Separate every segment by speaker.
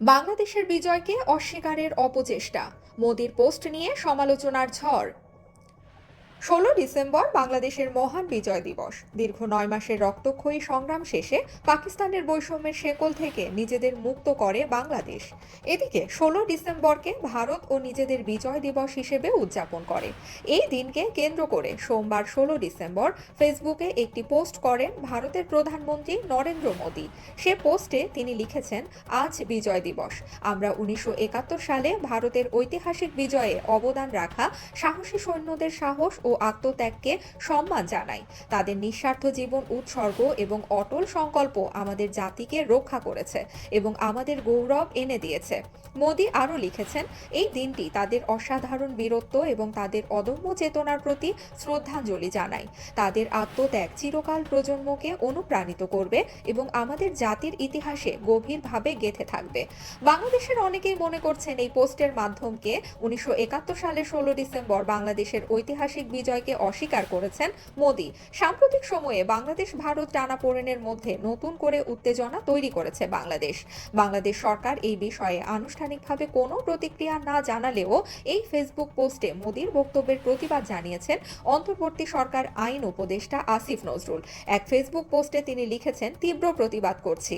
Speaker 1: বাংলাদেশের বিজয়কে অস্বীকারের অপচেষ্টা। মোদির পোস্ট নিয়ে সমালোচনার ঝড়। ষোলো ডিসেম্বর বাংলাদেশের মহান বিজয় দিবস। দীর্ঘ নয় মাসের রক্তক্ষয়ী সংগ্রাম শেষে পাকিস্তানের বৈষম্যের শেকল থেকে নিজেদের মুক্ত করে বাংলাদেশ। এদিকে ষোলো ডিসেম্বরকে ভারত ও নিজেদের বিজয় দিবস হিসেবে উদযাপন করে। এই দিনকে কেন্দ্র করে সোমবার ষোলো ডিসেম্বর ফেসবুকে একটি পোস্ট করেন ভারতের প্রধানমন্ত্রী নরেন্দ্র মোদী। সে পোস্টে তিনি লিখেছেন, আজ বিজয় দিবস। আমরা উনিশশো একাত্তর সালে ভারতের ঐতিহাসিক বিজয়ে অবদান রাখা সাহসী সৈন্যদের সাহস ও আত্মত্যাগকে সম্মান জানাই তাদের নিঃস্বার্থ জীবন উৎসর্গ এবং অটল সংকল্প আমাদের জাতিকে রক্ষা করেছে এবং আমাদের গৌরব এনে দিয়েছে। মোদি আরও লিখেছেন, এই দিনটি তাদের অসাধারণ বীরত্ব এবং তাদের অদম্য চেতনার প্রতি শ্রদ্ধাঞ্জলি জানাই। তাদের আত্মত্যাগ চিরকাল প্রজন্মকে অনুপ্রাণিত করবে এবং আমাদের জাতির ইতিহাসে গভীরভাবে গেঁথে থাকবে। বাংলাদেশের অনেকেই মনে করছেন, এই পোস্টের মাধ্যমকে উনিশশো একাত্তর সালের ষোলো ডিসেম্বর বাংলাদেশের ঐতিহাসিক বিজয়কে অস্বীকার করেছেন মোদি। সাম্প্রতিক সময়ে বাংলাদেশ, ভারত টানাপোড়েনের মধ্যে নতুন করে উত্তেজনা তৈরি করেছে বাংলাদেশ। বাংলাদেশ সরকার এই বিষয়ে আনুষ্ঠানিকভাবে কোনো প্রতিক্রিয়া না জানালেও এই ফেসবুক পোস্টে মোদির বক্তব্যের প্রতিবাদ জানিয়েছেন অন্তর্বর্তী সরকার আইন উপদেষ্টা আসিফ নজরুল। এক ফেসবুক পোস্টে তিনি লিখেছেন, তীব্র প্রতিবাদ করছি।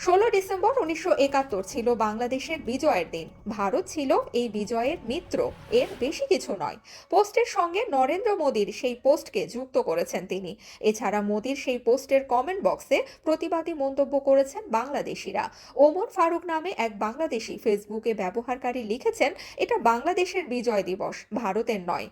Speaker 1: ষোলো ডিসেম্বর উনিশশো একাত্তর ছিল বাংলাদেশের বিজয়ের দিন। ভারত ছিল এই বিজয়ের মিত্র। এর বেশি কিছু নয়। পোস্টের সঙ্গে নরেন্দ্র মোদীর সেই পোস্টকে যুক্ত করেছেন তিনি। এছাড়া মোদীর সেই পোস্টের কমেন্ট বক্সে প্রতিবাদী মন্তব্য করেছেন বাংলাদেশিরা। ওমর ফারুক নামে এক বাংলাদেশি ফেসবুকে ব্যবহারকারী লিখেছেন, এটা বাংলাদেশের বিজয় দিবস, ভারতের নয়।